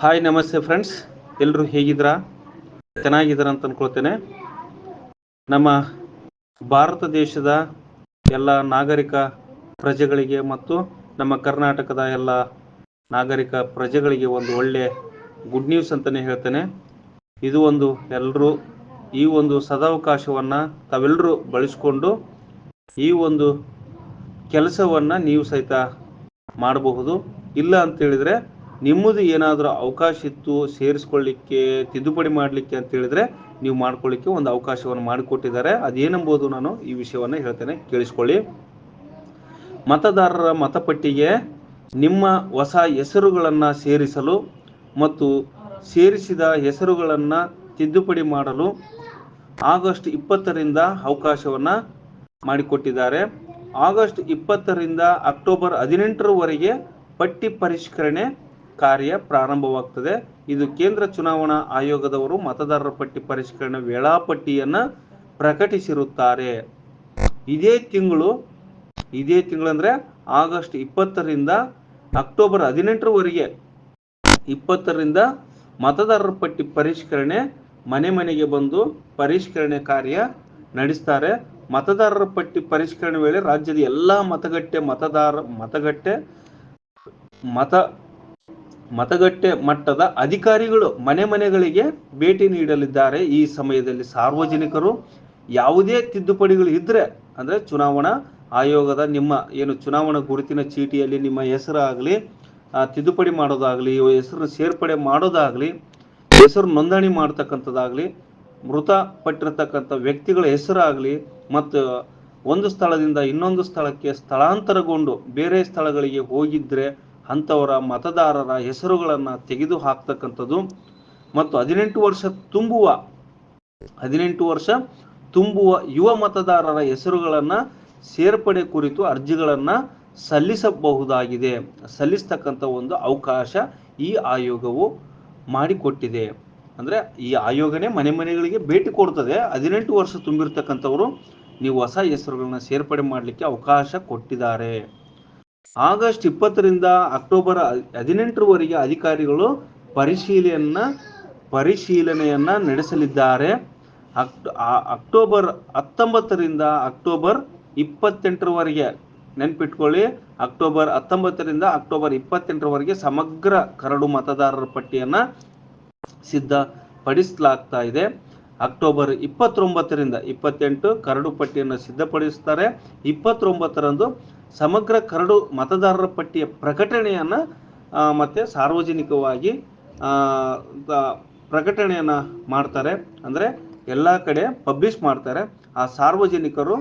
Hi ನಮಸ್ತೆ friends ಎಲ್ಲರೂ ಹೇಗಿದ್ದೀರಾ? ಚೆನ್ನಾಗಿದ್ದೀರಾ ಅಂತ ಅನ್ಕೊಳ್ತೇನೆ. ನಮ್ಮ ಭಾರತ ದೇಶದ ಎಲ್ಲ ನಾಗರಿಕ ಪ್ರಜೆಗಳಿಗೆ ಮತ್ತು ನಮ್ಮ ಕರ್ನಾಟಕದ ಎಲ್ಲ ನಾಗರಿಕ ಪ್ರಜೆಗಳಿಗೆ ಒಂದು ಒಳ್ಳೆ ಗುಡ್ ನ್ಯೂಸ್ ಅಂತಲೇ ಹೇಳ್ತೇನೆ. ಇದು ಒಂದು ಎಲ್ಲರೂ ಈ ಒಂದು ಸದಾವಕಾಶವನ್ನು ತಾವೆಲ್ಲರೂ ಬಳಸಿಕೊಂಡು ಈ ಒಂದು ಕೆಲಸವನ್ನು ನೀವು ಸಹಿತ ಮಾಡಬಹುದು. ಇಲ್ಲ ಅಂತ ಹೇಳಿದ್ರೆ ನಿಮ್ಮದು ಏನಾದರೂ ಅವಕಾಶ ಇತ್ತು ಸೇರಿಸ್ಕೊಳ್ಳಿಕ್ಕೆ, ತಿದ್ದುಪಡಿ ಮಾಡಲಿಕ್ಕೆ ಅಂತ ಹೇಳಿದ್ರೆ ನೀವು ಮಾಡ್ಕೊಳ್ಳಿಕ್ಕೆ ಒಂದು ಅವಕಾಶವನ್ನು ಮಾಡಿಕೊಟ್ಟಿದ್ದಾರೆ. ಅದೇನೆಂಬುದು ನಾನು ಈ ವಿಷಯವನ್ನು ಹೇಳ್ತೇನೆ. ಕೇಳಿಸ್ಕೊಳ್ಳಿ. ಮತದಾರರ ಮತಪಟ್ಟಿಗೆ ನಿಮ್ಮ ಹೊಸ ಹೆಸರುಗಳನ್ನು ಸೇರಿಸಲು ಮತ್ತು ಸೇರಿಸಿದ ಹೆಸರುಗಳನ್ನು ತಿದ್ದುಪಡಿ ಮಾಡಲು ಆಗಸ್ಟ್ ಇಪ್ಪತ್ತರಿಂದ ಅವಕಾಶವನ್ನು ಮಾಡಿಕೊಟ್ಟಿದ್ದಾರೆ. ಆಗಸ್ಟ್ ಇಪ್ಪತ್ತರಿಂದ ಅಕ್ಟೋಬರ್ ಹದಿನೆಂಟರವರೆಗೆ ಪಟ್ಟಿ ಪರಿಷ್ಕರಣೆ ಕಾರ್ಯ ಪ್ರಾರಂಭವಾಗ್ತದೆ. ಇದು ಕೇಂದ್ರ ಚುನಾವಣಾ ಆಯೋಗದವರು ಮತದಾರರ ಪಟ್ಟಿ ಪರಿಷ್ಕರಣೆ ವೇಳಾಪಟ್ಟಿಯನ್ನು ಪ್ರಕಟಿಸಿರುತ್ತಾರೆ. ಇದೇ ತಿಂಗಳು, ಇದೇ ತಿಂಗಳಂದ್ರೆ ಆಗಸ್ಟ್ ಇಪ್ಪತ್ತರಿಂದ ಅಕ್ಟೋಬರ್ ಹದಿನೆಂಟರವರೆಗೆ ಇಪ್ಪತ್ತರಿಂದ ಮತದಾರರ ಪಟ್ಟಿ ಪರಿಷ್ಕರಣೆ ಮನೆ ಮನೆಗೆ ಬಂದು ಪರಿಷ್ಕರಣೆ ಕಾರ್ಯ ನಡೆಸ್ತಾರೆ. ಮತದಾರರ ಪಟ್ಟಿ ಪರಿಷ್ಕರಣೆ ವೇಳೆ ರಾಜ್ಯದ ಎಲ್ಲ ಮತಗಟ್ಟೆ ಮತದಾರ, ಮತಗಟ್ಟೆ ಮತ ಮತಗಟ್ಟೆ ಮಟ್ಟದ ಅಧಿಕಾರಿಗಳು ಮನೆ ಮನೆಗಳಿಗೆ ಭೇಟಿ ನೀಡಲಿದ್ದಾರೆ. ಈ ಸಮಯದಲ್ಲಿ ಸಾರ್ವಜನಿಕರು ಯಾವುದೇ ತಿದ್ದುಪಡಿಗಳು ಇದ್ರೆ, ಅಂದ್ರೆ ಚುನಾವಣಾ ಆಯೋಗದ ನಿಮ್ಮ ಏನು ಚುನಾವಣಾ ಗುರುತಿನ ಚೀಟಿಯಲ್ಲಿ ನಿಮ್ಮ ಹೆಸರಾಗಲಿ ತಿದ್ದುಪಡಿ ಮಾಡೋದಾಗ್ಲಿ ಹೆಸರು ಸೇರ್ಪಡೆ ಮಾಡೋದಾಗ್ಲಿ, ಹೆಸರು ನೋಂದಣಿ ಮಾಡ್ತಕ್ಕಂಥದ್ದಾಗಲಿ ಮೃತಪಟ್ಟಿರ್ತಕ್ಕಂಥ ವ್ಯಕ್ತಿಗಳ ಹೆಸರಾಗಲಿ, ಮತ್ತು ಒಂದು ಸ್ಥಳದಿಂದ ಇನ್ನೊಂದು ಸ್ಥಳಕ್ಕೆ ಸ್ಥಳಾಂತರಗೊಂಡು ಬೇರೆ ಸ್ಥಳಗಳಿಗೆ ಹೋಗಿದ್ರೆ ಅಂಥವರ ಮತದಾರರ ಹೆಸರುಗಳನ್ನು ತೆಗೆದು ಹಾಕ್ತಕ್ಕಂಥದ್ದು ಮತ್ತು ಹದಿನೆಂಟು ವರ್ಷ ತುಂಬುವ, ಹದಿನೆಂಟು ವರ್ಷ ತುಂಬುವ ಯುವ ಮತದಾರರ ಹೆಸರುಗಳನ್ನು ಸೇರ್ಪಡೆ ಕುರಿತು ಅರ್ಜಿಗಳನ್ನು ಸಲ್ಲಿಸಬಹುದಾಗಿದೆ. ಸಲ್ಲಿಸ್ತಕ್ಕಂಥ ಒಂದು ಅವಕಾಶ ಈ ಆಯೋಗವು ಮಾಡಿಕೊಟ್ಟಿದೆ. ಅಂದರೆ ಈ ಆಯೋಗನೇ ಮನೆ ಮನೆಗಳಿಗೆ ಭೇಟಿ ಕೊಡ್ತದೆ. ಹದಿನೆಂಟು ವರ್ಷ ತುಂಬಿರ್ತಕ್ಕಂಥವರು ನೀವು ಹೊಸ ಹೆಸರುಗಳನ್ನ ಸೇರ್ಪಡೆ ಮಾಡಲಿಕ್ಕೆ ಅವಕಾಶ ಕೊಟ್ಟಿದ್ದಾರೆ. ಆಗಸ್ಟ್ ಇಪ್ಪತ್ತರಿಂದ ಅಕ್ಟೋಬರ್ ಹದಿನೆಂಟರವರೆಗೆ ಅಧಿಕಾರಿಗಳು ಪರಿಶೀಲನೆಯನ್ನ ಪರಿಶೀಲನೆಯನ್ನ ನಡೆಸಲಿದ್ದಾರೆ. ಅಕ್ಟೋಬರ್ ಹತ್ತೊಂಬತ್ತರಿಂದ ಅಕ್ಟೋಬರ್ ಇಪ್ಪತ್ತೆಂಟರವರೆಗೆ ನೆನ್ಪಿಟ್ಕೊಳ್ಳಿ. ಅಕ್ಟೋಬರ್ ಹತ್ತೊಂಬತ್ತರಿಂದ ಅಕ್ಟೋಬರ್ ಇಪ್ಪತ್ತೆಂಟರವರೆಗೆ ಸಮಗ್ರ ಕರಡು ಮತದಾರರ ಪಟ್ಟಿಯನ್ನ ಸಿದ್ಧಪಡಿಸಲಾಗ್ತಾ ಇದೆ. ಅಕ್ಟೋಬರ್ ಇಪ್ಪತ್ತೊಂಬತ್ತರಿಂದ ಇಪ್ಪತ್ತೆಂಟು ಕರಡು ಪಟ್ಟಿಯನ್ನು ಸಿದ್ಧಪಡಿಸ್ತಾರೆ. ಇಪ್ಪತ್ತೊಂಬತ್ತರಂದು ಸಮಗ್ರ ಕರಡು ಮತದಾರರ ಪಟ್ಟಿಯ ಪ್ರಕಟಣೆಯನ್ನು ಮತ್ತೆ ಸಾರ್ವಜನಿಕವಾಗಿ ಪ್ರಕಟಣೆಯನ್ನು ಮಾಡ್ತಾರೆ. ಅಂದರೆ ಎಲ್ಲ ಕಡೆ ಪಬ್ಲಿಷ್ ಮಾಡ್ತಾರೆ. ಆ ಸಾರ್ವಜನಿಕರು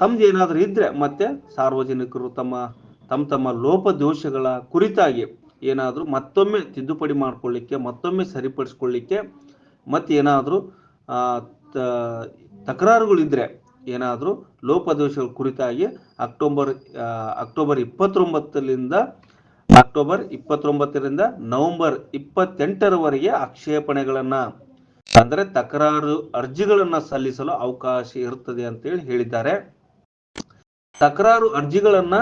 ತಮ್ಮದು ಏನಾದರೂ ಇದ್ದರೆ ಮತ್ತೆ ಸಾರ್ವಜನಿಕರು ತಮ್ಮ ತಮ್ಮ ತಮ್ಮ ಲೋಪದೋಷಗಳ ಕುರಿತಾಗಿ ಏನಾದರೂ ಮತ್ತೊಮ್ಮೆ ತಿದ್ದುಪಡಿ ಮಾಡಿಕೊಳ್ಳಿಕ್ಕೆ, ಮತ್ತೊಮ್ಮೆ ಸರಿಪಡಿಸ್ಕೊಳ್ಳಿಕ್ಕೆ ಮತ್ತೇನಾದರೂ ತಕರಾರುಗಳಿದ್ದರೆ ಏನಾದರೂ ಲೋಪದೋಷಗಳ ಕುರಿತಾಗಿ ಅಕ್ಟೋಬರ್ ಅಕ್ಟೋಬರ್ ಇಪ್ಪತ್ತೊಂಬತ್ತರಿಂದ ಅಕ್ಟೋಬರ್ ಇಪ್ಪತ್ತೊಂಬತ್ತರಿಂದ ನವೆಂಬರ್ ಇಪ್ಪತ್ತೆಂಟರವರೆಗೆ ಆಕ್ಷೇಪಣೆಗಳನ್ನು, ಅಂದರೆ ತಕರಾರು ಅರ್ಜಿಗಳನ್ನು ಸಲ್ಲಿಸಲು ಅವಕಾಶ ಇರುತ್ತದೆ ಅಂತೇಳಿ ಹೇಳಿದ್ದಾರೆ. ತಕರಾರು ಅರ್ಜಿಗಳನ್ನು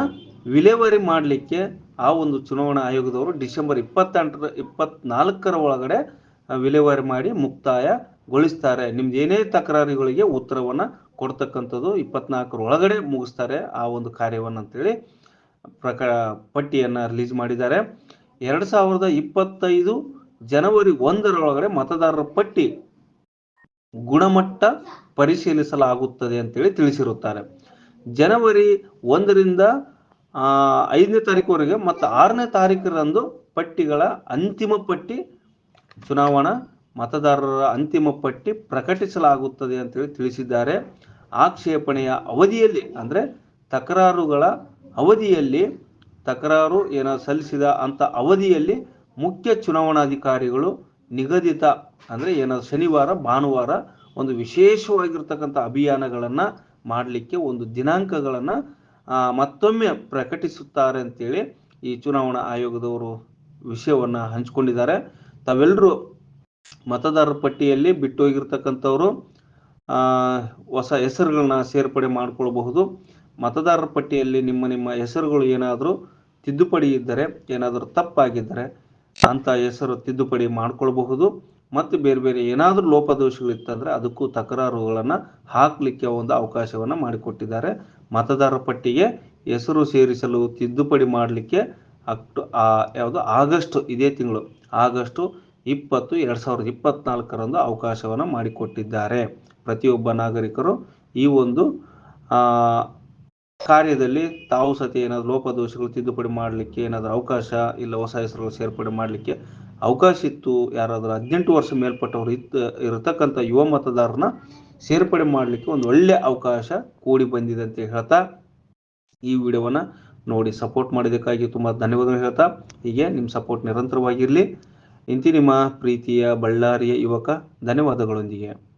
ವಿಲೇವಾರಿ ಮಾಡಲಿಕ್ಕೆ ಆ ಒಂದು ಚುನಾವಣಾ ಆಯೋಗದವರು ಡಿಸೆಂಬರ್ ಇಪ್ಪತ್ತೆಂಟರ, ಇಪ್ಪತ್ನಾಲ್ಕರ ಒಳಗಡೆ ವಿಲೇವಾರಿ ಮಾಡಿ ಮುಕ್ತಾಯಗೊಳಿಸ್ತಾರೆ ನಿಮ್ದು ಏನೇ ತಕರಾರುಗಳಿಗೆ ಉತ್ತರವನ್ನು ಕೊಡ್ತಕ್ಕಂಥದ್ದು ಇಪ್ಪತ್ನಾಲ್ಕರ ಒಳಗಡೆ ಮುಗಿಸ್ತಾರೆ ಆ ಒಂದು ಕಾರ್ಯವನ್ನು ಅಂತೇಳಿ ಪ್ರಕ, ಪಟ್ಟಿಯನ್ನು ರಿಲೀಸ್ ಮಾಡಿದ್ದಾರೆ. ಎರಡು ಸಾವಿರದ ಇಪ್ಪತ್ತೈದು ಜನವರಿ ಒಂದರೊಳಗಡೆ ಮತದಾರರ ಪಟ್ಟಿ ಗುಣಮಟ್ಟ ಪರಿಶೀಲಿಸಲಾಗುತ್ತದೆ ಅಂತೇಳಿ ತಿಳಿಸಿರುತ್ತಾರೆ. ಜನವರಿ ಒಂದರಿಂದ ಐದನೇ ತಾರೀಕುವರೆಗೆ ಮತ್ತು ಆರನೇ ತಾರೀಕರಂದು ಪಟ್ಟಿಗಳ ಅಂತಿಮ ಪಟ್ಟಿ ಚುನಾವಣಾ ಮತದಾರರ ಅಂತಿಮ ಪಟ್ಟಿ ಪ್ರಕಟಿಸಲಾಗುತ್ತದೆ ಅಂತೇಳಿ ತಿಳಿಸಿದ್ದಾರೆ. ಆಕ್ಷೇಪಣೆಯ ಅವಧಿಯಲ್ಲಿ, ಅಂದರೆ ತಕರಾರುಗಳ ಅವಧಿಯಲ್ಲಿ, ತಕರಾರು ಏನೋ ಸಲ್ಲಿಸಿದ ಅಂತ ಅವಧಿಯಲ್ಲಿ ಮುಖ್ಯ ಚುನಾವಣಾಧಿಕಾರಿಗಳು ನಿಗದಿತ, ಅಂದರೆ ಏನೋ ಶನಿವಾರ, ಭಾನುವಾರ ಒಂದು ವಿಶೇಷವಾಗಿರ್ತಕ್ಕಂಥ ಅಭಿಯಾನಗಳನ್ನು ಮಾಡಲಿಕ್ಕೆ ಒಂದು ದಿನಾಂಕಗಳನ್ನು ಮತ್ತೊಮ್ಮೆ ಪ್ರಕಟಿಸುತ್ತಾರೆ ಅಂತೇಳಿ ಈ ಚುನಾವಣಾ ಆಯೋಗದವರು ವಿಷಯವನ್ನು ಹಂಚಿಕೊಂಡಿದ್ದಾರೆ. ತಾವೆಲ್ಲರೂ ಮತದಾರರ ಪಟ್ಟಿಯಲ್ಲಿ ಬಿಟ್ಟು ಹೋಗಿರ್ತಕ್ಕಂಥವ್ರು ಹೊಸ ಹೆಸರುಗಳನ್ನ ಸೇರ್ಪಡೆ ಮಾಡಿಕೊಳ್ಬಹುದು. ಮತದಾರರ ಪಟ್ಟಿಯಲ್ಲಿ ನಿಮ್ಮ ನಿಮ್ಮ ಹೆಸರುಗಳು ಏನಾದರೂ ತಿದ್ದುಪಡಿ ಇದ್ದರೆ, ಏನಾದರೂ ತಪ್ಪಾಗಿದ್ದರೆ ಅಂಥ ಹೆಸರು ತಿದ್ದುಪಡಿ ಮಾಡಿಕೊಳ್ಬಹುದು. ಮತ್ತು ಬೇರೆ ಬೇರೆ ಏನಾದರೂ ಲೋಪದೋಷಗಳಿತ್ತಂದರೆ ಅದಕ್ಕೂ ತಕರಾರುಗಳನ್ನು ಹಾಕಲಿಕ್ಕೆ ಒಂದು ಅವಕಾಶವನ್ನು ಮಾಡಿಕೊಟ್ಟಿದ್ದಾರೆ. ಮತದಾರರ ಪಟ್ಟಿಗೆ ಹೆಸರು ಸೇರಿಸಲು ತಿದ್ದುಪಡಿ ಮಾಡಲಿಕ್ಕೆ ಅಕ್ಟೋ ಯಾವುದು, ಆಗಸ್ಟ್, ಇದೇ ತಿಂಗಳು, ಆಗಸ್ಟು ಇಪ್ಪತ್ತು, ಎರಡು ಸಾವಿರದ ಇಪ್ಪತ್ನಾಲ್ಕರಂದು ಅವಕಾಶವನ್ನು ಮಾಡಿಕೊಟ್ಟಿದ್ದಾರೆ. ಪ್ರತಿಯೊಬ್ಬ ನಾಗರಿಕರು ಈ ಒಂದು ಕಾರ್ಯದಲ್ಲಿ ತಾವು ಸತಿ ಏನಾದರೂ ಲೋಪದೋಷಗಳು ತಿದ್ದುಪಡಿ ಮಾಡಲಿಕ್ಕೆ ಏನಾದರೂ ಅವಕಾಶ ಇಲ್ಲ ಹೊಸ ಹೆಸರುಗಳು ಸೇರ್ಪಡೆ ಮಾಡಲಿಕ್ಕೆ ಅವಕಾಶ ಇತ್ತು. ಯಾರಾದರೂ ಹದಿನೆಂಟು ವರ್ಷ ಮೇಲ್ಪಟ್ಟವರು ಇತ್ತು ಇರತಕ್ಕಂಥ ಯುವ ಮತದಾರರನ್ನ ಸೇರ್ಪಡೆ ಮಾಡಲಿಕ್ಕೆ ಒಂದು ಒಳ್ಳೆಯ ಅವಕಾಶ ಕೂಡಿ ಬಂದಿದೆ ಅಂತ ಹೇಳ್ತಾ ಈ ವಿಡಿಯೋವನ್ನು ನೋಡಿ ಸಪೋರ್ಟ್ ಮಾಡಿದ್ದಕ್ಕಾಗಿ ತುಂಬ ಧನ್ಯವಾದಗಳು ಹೇಳ್ತಾ. ಹೀಗೆ ನಿಮ್ಮ ಸಪೋರ್ಟ್ ನಿರಂತರವಾಗಿರಲಿ. ಇಂತಿ ನಿಮ್ಮ ಪ್ರೀತಿಯ ಬಳ್ಳಾರಿಯ ಯುವಕ ಧನ್ಯವಾದಗಳೊಂದಿಗೆ.